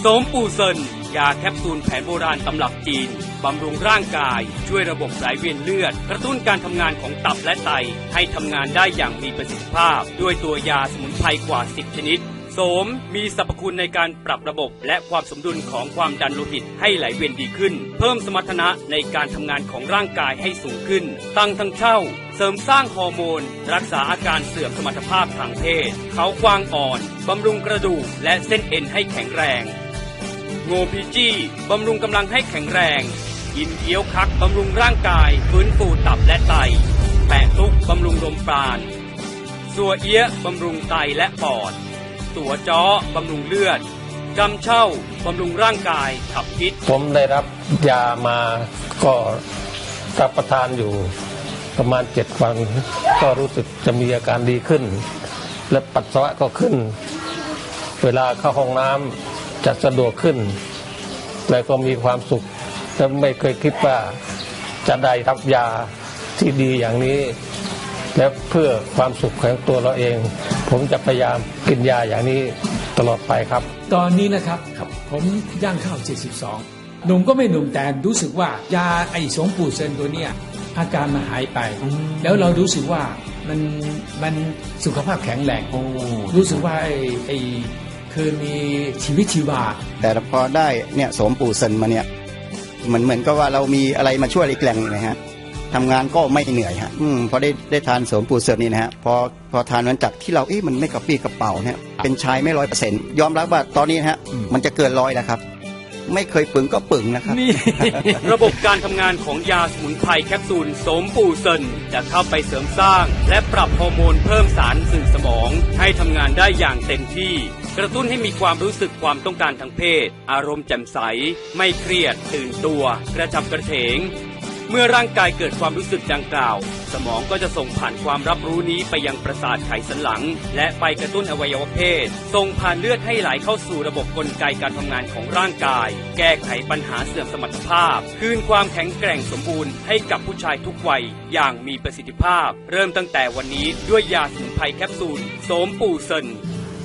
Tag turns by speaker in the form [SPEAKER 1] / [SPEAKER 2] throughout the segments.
[SPEAKER 1] โสมปูเซิน ยาแคปซูลแผนโบราณตำรับจีน บำรุงร่างกาย ช่วยระบบไหลเวียนเลือด กระตุ้นการทำงานของตับและไต ให้ทำงานได้อย่างมีประสิทธิภาพ ด้วยตัวยาสมุนไพรกว่า 10 ชนิดโสมมีสรรพคุณในการปรับระบบและความสมดุลของความดันโลหิตให้ไหลเวียนดีขึ้น เพิ่มสมรรถนะในการทำงานของร่างกายให้สูงขึ้น ตั้งทั้งเช่า เสริมสร้างฮอร์โมน รักษาอาการเสื่อมสมรรถภาพทางเพศ เขากวางอ่อน บำรุงกระดูกและเส้นเอ็นให้แข็งแรง โงพีจี้บำรุงกำลังให้แข็งแรงยินเคี้ยวคักบำรุงร่างกาย ฟื้นฟูตับและไต แปะทุกบำรุงลมปราณสัวเอี้ยบำรุงไตและปอด ตัวจ้อบำรุงเลือดกำเช่าบำรุงร่างกายขับพิษ
[SPEAKER 2] ผมได้รับยามาก็รับประทานอยู่ประมาณเจ็ดวัน ก็รู้สึกจะมีอาการดีขึ้น และปัสสาวะก็ขึ้น เวลาเข้าห้องน้ำ จะสะดวกขึ้น และก็มีความสุขและไม่เคยคิดว่าจะได้รับยาที่ดีอย่างนี้ และเพื่อความสุขของตัวเราเอง ผมจะพยายามกินยาอย่างนี้ตลอดไปครับ
[SPEAKER 3] ตอนนี้นะครับผมย่างเข้า72 หนุ่มก็ไม่หนุ่มแต่รู้สึกว่ายาไอ้สงปูเซนตัวเนี้ยอาการมันหายไป แล้วเรารู้สึกว่ามันมันสุขภาพแข็งแรงรู้สึกว่าไอ้ไอ้ คือมีชีวิตชีวา
[SPEAKER 4] แต่พอได้เนี่ยโสมปูเซนมาเนี่ยเหมือนเหมือนกับว่าเรามีอะไรมาช่วยอีกแรงหนึ่งนะฮะทำงานก็ไม่เหนื่อยฮะอืมพอได้ได้ทานโสมปูเซนนี่นะฮะพอพอทานมันจากที่เราเอ๊ะมันไม่กระปรี้กระเป๋าเนี่ยเป็นชายไม่ร้อยเปอร์เซ็นต์ยอมรับว่าตอนนี้นะฮะมันจะเกินร้อยแล้วครับ ไม่เคยปึงก็ปึงนะครับ
[SPEAKER 1] นี่ ระบบการทำงานของยาสมุนไพรแคปซูลโสมปูเซินจะเข้าไปเสริมสร้าง และปรับฮอร์โมนเพิ่มสารสื่อสมอง ให้ทำงานได้อย่างเต็มที่ กระตุ้นให้มีความรู้สึกความต้องการทางเพศ อารมณ์แจ่มใส ไม่เครียด ตื่นตัว กระฉับกระเฉง เมื่อร่างกายเกิดความรู้สึกดังกล่าว สมองก็จะส่งผ่านความรับรู้นี้ไปยังประสาทไขสันหลัง และไปกระตุ้นอวัยวะเพศ ส่งผ่านเลือดให้ไหลเข้าสู่ระบบกลไกการทำงานของร่างกาย แก้ไขปัญหาเสื่อมสมรรถภาพ คืนความแข็งแกร่งสมบูรณ์ให้กับผู้ชายทุกวัยอย่างมีประสิทธิภาพ เริ่มตั้งแต่วันนี้ด้วยยาสมุนไพรแคปซูลโสมปูเซน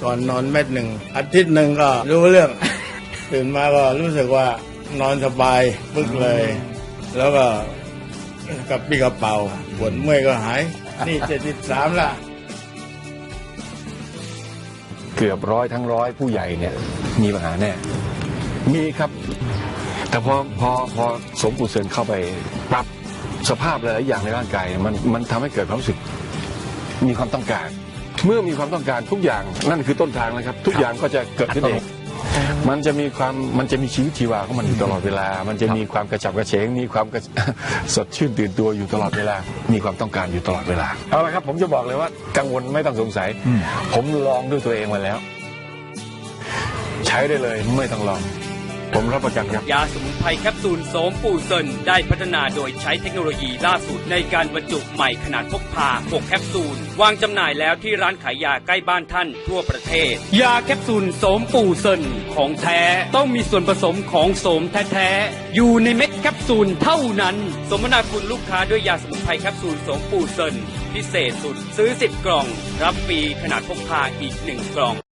[SPEAKER 5] ก่อนนอนเม็ดหนึ่งอาทิตย์หนึ่งก็รู้เรื่อง ตื่นมาก็รู้สึกว่านอนสบายปึ๊กเลย แล้วก็กับปีกระเป๋าปวดเมื่อยก็หาย นี่เจ็ดสิบสามละ
[SPEAKER 6] เกือบร้อยทั้งร้อยผู้ใหญ่เนี่ย มีปัญหาแน่ มีครับ แต่พอพอพอสมปูเซินเข้าไปปรับสภาพหลายๆอย่างในร่างกายเนี่ยมันมันทำให้เกิดความรู้สึก มีความต้องการ เมื่อมีความต้องการทุกอย่างนั่นคือต้นทางนะครับ ทุกอย่างก็จะเกิดขึ้นเอง มันจะมีความมันจะมีชีวิตชีวาของมันอยู่ตลอดเวลา มันจะมีความกระฉับกระเฉงมีความกระสดชื่นตื่นตัวอยู่ตลอดเวลา มีความต้องการอยู่ตลอดเวลาเอาละครับผมจะบอกเลยว่ากังวลไม่ต้องสงสัย ผมลองด้วยตัวเองมาแล้ว ใช้ได้เลยไม่ต้องลอง ผมรับประกันครับ
[SPEAKER 1] ยาสมุนไพรแคปซูลโสมปูเซินได้พัฒนาโดยใช้เทคโนโลยีล่าสุดในการบรรจุใหม่ขนาดพกพา 6 แคปซูล วางจำหน่ายแล้วที่ร้านขายยาใกล้บ้านท่านทั่วประเทศ ยาแคปซูลโสมปูเซินของแท้ต้องมีส่วนผสมของโสมแท้ๆ อยู่ในเม็ดแคปซูลเท่านั้น สมนาคุณลูกค้าด้วยยาสมุนไพรแคปซูลโสมปูเซินพิเศษสุดซื้อ 10 กล่อง รับฟรีขนาดพกพาอีก 1 กล่อง